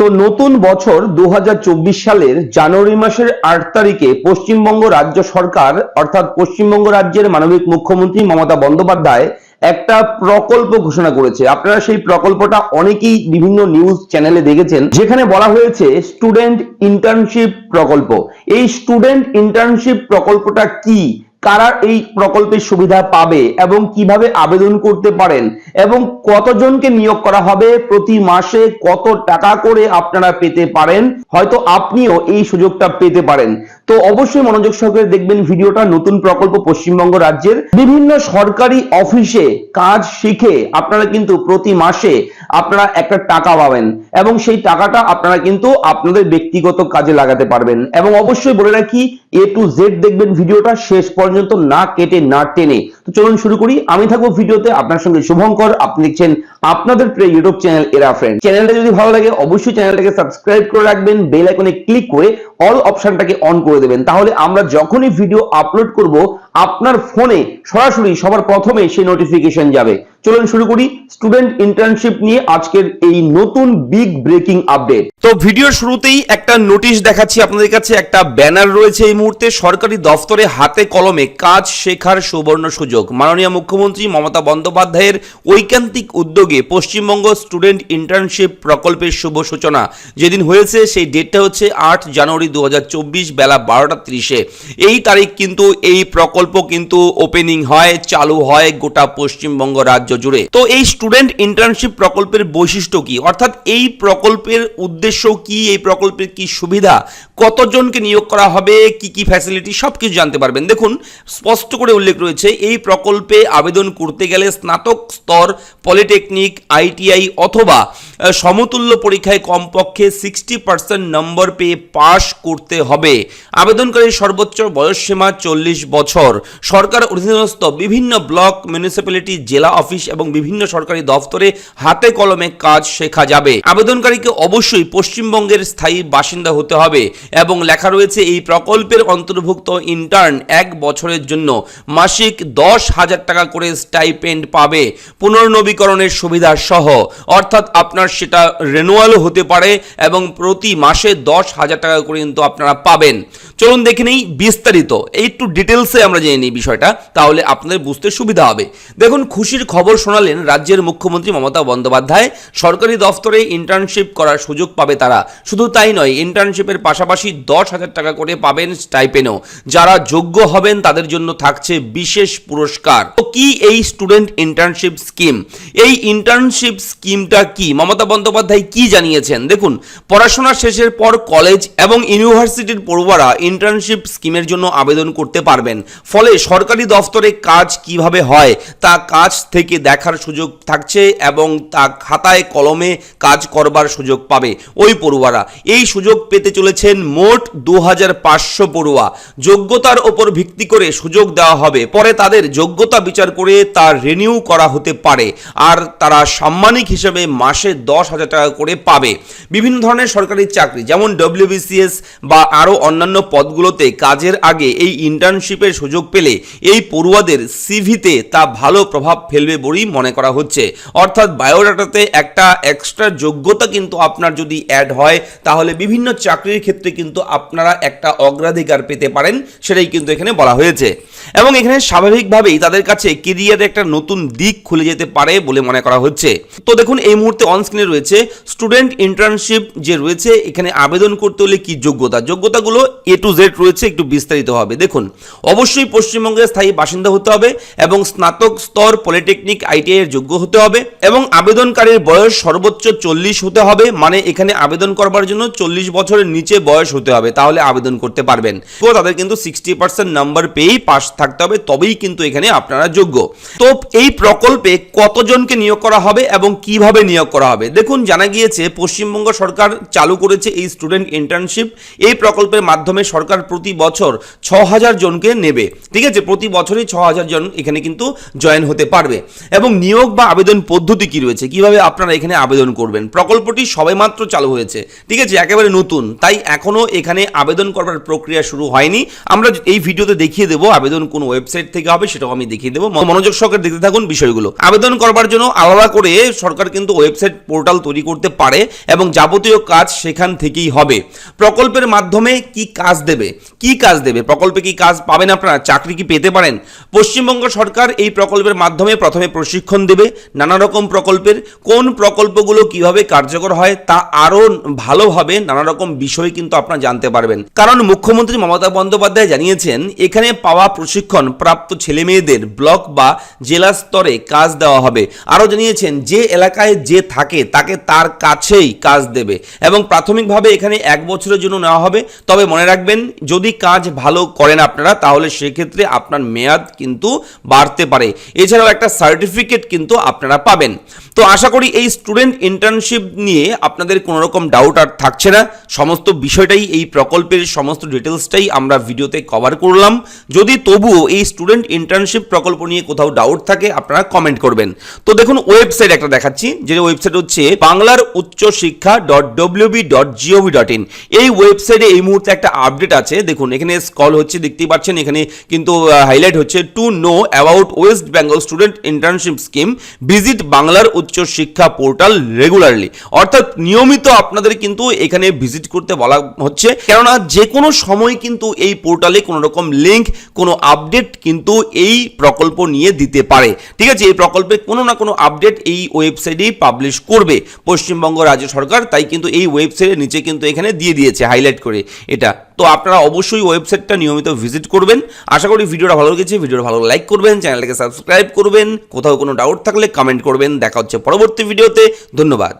তো নতুন বছর দু হাজার চব্বিশ সালের জানুয়ারি মাসের আট তারিখে পশ্চিমবঙ্গ রাজ্য সরকার, অর্থাৎ পশ্চিমবঙ্গ রাজ্যের মানবিক মুখ্যমন্ত্রী মমতা বন্দ্যোপাধ্যায় একটা প্রকল্প ঘোষণা করেছে। আপনারা সেই প্রকল্পটা অনেকেই বিভিন্ন নিউজ চ্যানেলে দেখেছেন, যেখানে বলা হয়েছে স্টুডেন্ট ইন্টার্নশিপ প্রকল্প। এই স্টুডেন্ট ইন্টার্নশিপ প্রকল্পটা কি? কারা এই প্রকল্পের সুবিধা পাবে এবং কীভাবে আবেদন করতে পারেন? এবং কতজনকে নিয়োগ করা হবে, প্রতি মাসে কত টাকা করে আপনারা পেতে পারেন, হয়তো আপনিও এই সুযোগটা পেতে পারেন। তো অবশ্যই মনোযোগ সহকারে দেখবেন ভিডিওটা, নতুন প্রকল্প পশ্চিমবঙ্গ রাজ্যের বিভিন্ন সরকারি অফিসে কাজ শিখে আপনারা কিন্তু প্রতি মাসে আপনারা একটা টাকা পাবেন এবং সেই টাকাটা আপনারা কিন্তু আপনাদের ব্যক্তিগত কাজে লাগাতে পারবেন। এবং অবশ্যই বলে রাখি এ টু জেড দেখবেন ভিডিওটা, শেষ পর্যন্ত না কেটে, না টেনে। তো চলুন শুরু করি। আমি থাকব ভিডিওতে, আপনার সঙ্গে শুভঙ্কর। আপনি দেখছেন আপনাদের প্রিয় ইউটিউব চ্যানেল এরা ফ্রেন্ড চ্যানেলটা যদি ভালো লাগে, অবশ্যই চ্যানেলটাকে সাবস্ক্রাইব করে রাখবেন বেল আইকনে ক্লিক করে অল অপশনটাকে অন করে দেবেন। তাহলে আমরা যখনই ভিডিও আপলোড করব, আপনার ফোনে সরাসরি সবার প্রথমে সেই নোটিফিকেশন যাবে। চলুন শুরু করি স্টুডেন্ট ইন্টার্নশিপ নিয়ে আজকের এই নতুন বিগ ব্রেকিং আপডেট তো ভিডিওর শুরুতেই একটা নোটিশ দেখাচ্ছি আপনাদের কাছে, একটা ব্যানার রয়েছে এই মুহূর্তে, সরকারি দফতরে হাতে কলমে কাজ শেখার সুবর্ণ সুযোগ। মাননীয় মুখ্যমন্ত্রী মমতা বন্দ্যোপাধ্যায়ের ঐকান্তিক উদ্যোগে পশ্চিমবঙ্গ স্টুডেন্ট ইন্টার্নশিপ প্রকল্পের শুভ সূচনা। যেদিন হয়েছে, সেই ডেটটা হচ্ছে আট জানুয়ারি দু হাজার চব্বিশ বেলা বারোটা ত্রিশে। এই তারিখ কিন্তু, এই প্রকল্প কিন্তু ওপেনিং হয়, চালু হয় গোটা পশ্চিমবঙ্গ রাজ্য জুড়ে। তো এই স্টুডেন্ট ইন্টার্নশিপ প্রকল্পের বৈশিষ্ট্য কি? অর্থাৎ এই প্রকল্পের উদ্দেশ্য কি? এই প্রকল্পের কি সুবিধা? কতজনকে নিয়োগ করা হবে? কি কি ফ্যাসিলিটি সব কিছু জানতে পারবেন। দেখুন, স্পষ্ট করে উল্লেখ রয়েছে, এই প্রকল্পে আবেদন করতে গেলে স্নাতক স্তর পলিটেকনিক আইটিআই অথবা সমতুল্য পরীক্ষায় কমপক্ষে সিক্সটি পার্সেন্ট নম্বর পেয়ে পাশ করতে হবে। আবেদনকারীর সর্বোচ্চ বয়সসীমা চল্লিশ বছর। সরকার অধীনস্থ বিভিন্ন ব্লক মিউনিসিপ্যালিটি জেলা অফিস এবং বিভিন্ন সরকারি দফতরে হাতে কলমে কাজ শেখা যাবে। আবেদনকারীকে অবশ্যই পশ্চিমবঙ্গের স্থায়ী বাসিন্দা হতে হবে এবং লেখা রয়েছে, এই প্রকল্পের অন্তর্ভুক্ত ইন্টার্ন এক বছরের জন্য মাসিক দশ হাজার টাকা করে স্টাইপেন্ড পাবে। পুনর্নবীকরণের সুবিধা সহ। অর্থাৎ আপনার সেটা রেনুয়ালও হতে পারে এবং প্রতি মাসে দশ হাজার টাকা করে কিন্তু আপনারা পাবেন। চলুন দেখে নেই বিস্তারিত। একটু ডিটেলসে আমরা জেনে নিই বিষয়টা, তাহলে আপনাদের বুঝতে সুবিধা হবে। দেখুন, খুশির খবর শোনালেন রাজ্যের মুখ্যমন্ত্রী মমতা বন্দ্যোপাধ্যায়। সরকারি দফতরে ইন্টার্নশিপ করার সুযোগ পাবে তারা। শুধু তাই নয় ইন্টার্নশিপের পাশাপাশি দশ হাজার টাকা করে পাবেন স্টাইপেনও যারা যোগ্য হবেন তাদের জন্য থাকছে বিশেষ পুরস্কার। তো কি এই স্টুডেন্ট ইন্টার্নশিপ স্কিম এই ইন্টার্নশিপ স্কিমটা কি? মমতা বন্দ্যোপাধ্যায় কি জানিয়েছেন? দেখুন, পড়াশোনা শেষের পর কলেজ এবং ইউনিভার্সিটির পড়ুয়ারা ইন্টার্নশিপ স্কিমের জন্য আবেদন করতে পারবেন। ফলে সরকারি দফতরে কাজ কীভাবে হয়, তা কাজ থেকে দেখার সুযোগ থাকছে এবং তা খাতায় কলমে কাজ করবার সুযোগ পাবে ওই পড়ুয়ারা। এই সুযোগ পেতে চলেছেন মোট দু হাজার পাঁচশো পড়ুয়া। যোগ্যতার ওপর ভিত্তি করে সুযোগ দেওয়া হবে। পরে তাদের যোগ্যতা বিচার করে তা রিনিউ করা হতে পারে। আর তারা সাম্মানিক হিসেবে মাসে দশ হাজার টাকা করে পাবে। বিভিন্ন ধরনের সরকারি চাকরি, যেমন ডব্লিউবিসিএস বা আরও অন্যান্য পদগুলোতে কাজের আগে এই ইন্টার্নশিপের সুযোগ পেলে এই পড়ুয়াদের সিভিতে তা ভালো প্রভাব ফেলবে বলেই মনে করা হচ্ছে। অর্থাৎ বায়োডাটাতে একটা এক্সট্রা যোগ্যতা কিন্তু আপনার যদি অ্যাড হয়, তাহলে বিভিন্ন চাকরির ক্ষেত্রে কিন্তু আপনারা একটা অগ্রাধিকার পেতে পারেন, সেটাই কিন্তু এখানে বলা হয়েছে। এবং এখানে স্বাভাবিকভাবেই তাদের কাছে কেরিয়ারে একটা নতুন দিক খুলে যেতে পারে বলে মনে করা হচ্ছে। তো দেখুন, এই মুহূর্তে অন স্ক্রিনে রয়েছে স্টুডেন্ট ইন্টার্নশিপ যে রয়েছে, এখানে আবেদন করতে হলে কি যোগ্যতা? যোগ্যতাগুলো এ টু জেড রয়েছে, একটু বিস্তারিত হবে। দেখুন, অবশ্যই পশ্চিমবঙ্গের স্থায়ী বাসিন্দা হতে হবে এবং স্নাতক স্তর পলিটেকনিক আইটিআই এর যোগ্য হতে হবে এবং আবেদনকারীর বয়স সর্বোচ্চ চল্লিশ হতে হবে মানে এখানে আবেদন করবার জন্য চল্লিশ বছরের নিচে বয়স হতে হবে, তাহলে আবেদন করতে পারবেন। তো তাদের কিন্তু সিক্সটি পার্সেন্ট নাম্বার পেয়েই পাস থাকতে হবে, তবেই কিন্তু এখানে আপনারা যোগ্য। তো এই প্রকল্পে কতজনকে নিয়োগ করা হবে এবং কীভাবে নিয়োগ করা হবে? দেখুন, জানা গিয়েছে পশ্চিমবঙ্গ সরকার চালু করেছে এই স্টুডেন্ট ইন্টার্নশিপ এই প্রকল্পের মাধ্যমে সরকার প্রতি বছর ছ হাজার জনকে নেবে। ঠিক আছে, প্রতি বছরই ছ হাজার জন এখানে কিন্তু জয়েন হতে পারবে। এবং নিয়োগ বা আবেদন পদ্ধতি কি রয়েছে? কীভাবে আপনারা এখানে আবেদন করবেন? প্রকল্পটি সবেমাত্র চালু হয়েছে। ঠিক আছে, একেবারে নতুন। তাই এখনও এখানে আবেদন করবার প্রক্রিয়া শুরু হয়নি। আমরা এই ভিডিওতে দেখিয়ে দেবো আবেদন কোন ওয়েবসাইট থেকে হবে, সেটাও আমি দেখিয়ে দেবো। মনোযোগ সহকারে দেখতে থাকুন বিষয়গুলো। আবেদন করবার জন্য আলাদা করে সরকার কিন্তু ওয়েবসাইট পোর্টাল তৈরি করতে পারে এবং যাবতীয় কাজ সেখান থেকেই হবে। প্রকল্পের মাধ্যমে কি কাজ দেবে? কি কাজ দেবে? প্রকল্পে কি কাজ পাবেন আপনারা? চাকরি কি পেতে পারেন? পশ্চিমবঙ্গ সরকার এই প্রকল্পের মাধ্যমে প্রথমে প্রশিক্ষণ দেবে নানা রকম প্রকল্পের, কোন প্রকল্পগুলো কীভাবে কার্যকর হয় তা আরও ভালোভাবে নানা রকম বিষয় কিন্তু আপনারা জানতে পারবেন। কারণ মুখ্যমন্ত্রী মমতা বন্দ্যোপাধ্যায় জানিয়েছেন, এখানে পাওয়া প্রশিক্ষণ প্রাপ্ত ছেলে মেয়েদের ব্লক বা জেলা স্তরে কাজ দেওয়া হবে। আরও জানিয়েছেন, যে এলাকায় যে থাকে, তাকে তার কাছেই কাজ দেবে এবং প্রাথমিকভাবে এখানে এক বছরের জন্য নেওয়া হবে। তবে মনে রাখবেন, যদি কাজ ভালো করেন আপনারা, তাহলে সেক্ষেত্রে আপনার মেয়াদ কিন্তু বাড়তে পারে। এছাড়াও একটা সার্টিফিকেট কিন্তু আপনারা পাবেন। তো আশা করি এই স্টুডেন্ট ইন্টার্নশিপ নিয়ে আপনাদের কোনো রকম ডাউট আর থাকছে না। সমস্ত বিষয়টাই, এই প্রকল্পের সমস্ত ডিটেলসটাই আমরা ভিডিওতে কভার করলাম। যদি তবুও এই স্টুডেন্ট ইন্টার্নশিপ প্রকল্প নিয়ে কোথাও ডাউট থাকে, আপনারা কমেন্ট করবেন। তো দেখুন ওয়েবসাইট একটা দেখাচ্ছি। যে ওয়েবসাইট হচ্ছে বাংলার উচ্চ শিক্ষা dot WB dot G O V dot in এই ওয়েবসাইটে এই মুহূর্তে একটা আপডেট আছে। দেখুন, এখানে স্কল হচ্ছে, দেখতেই পাচ্ছেন। এখানে কিন্তু হাইলাইট হচ্ছে to know about West Bengal student internship scheme visit বাংলার উচ্চ শিক্ষা পোর্টাল রেগুলারলি অর্থাৎ নিয়মিত আপনাদের কিন্তু এখানে ভিজিট করতে বলা হচ্ছে। কেননা যে কোনো সময় কিন্তু এই পোর্টালে কোনো রকম লিঙ্ক কোনো আপডেট কিন্তু এই প্রকল্প নিয়ে দিতে পারে। ঠিক আছে? এই প্রকল্পে কোনো না কোনো আপডেট এই ওয়েবসাইটেই পাবলিশ করবে। পশ্চিমবঙ্গ রাজ্য সরকার তাই কিন্তু এই ওয়েবসাইটের নিচে কিন্তু এখানে দিয়ে দিয়েছে হাইলাইট করে এটা। তো আপনারা অবশ্যই ওয়েবসাইটটা নিয়মিত ভিজিট করবেন। আশা করি ভিডিওটা ভালো লেগেছে, ভিডিওটা ভালো লাইক করবেন, চ্যানেলটাকে সাবস্ক্রাইব করবেন। কোথাও কোনো ডাউট থাকলে কমেন্ট করবেন। দেখা হচ্ছে পরবর্তী ভিডিওতে। ধন্যবাদ।